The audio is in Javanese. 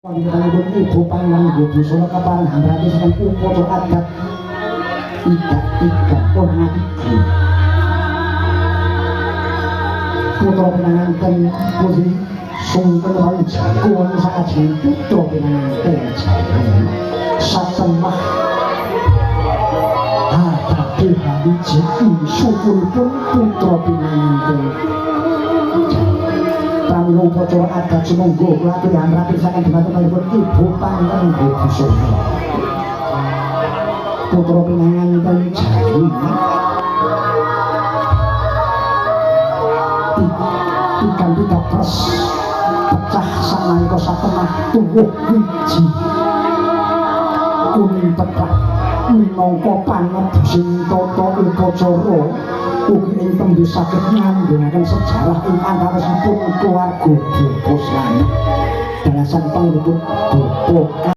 Panjenenganipun ibu pangan ibu sono kapangan berarti sampeyan upacara adat tidak tidak ora iki. Putra pinanganten puji sungken wau jagoan sakajeng putra pinanganten jagoan satemah Hadapi hari jeki syukuripun putra pinanganten pramila upacara adat sumangga kula aturi amrati saking dhumatengipun ibu pangan ibu sono putra pinanganten jagoan ikan tidak pres pecah sanalika satemah tuwuh wiji. Kuning pecah minangka panebusing tata upacara ugi tembus saged ngandhungaken sejarah ing antawisipun keluarga Bapa Slamet dalasan pangripun Bapa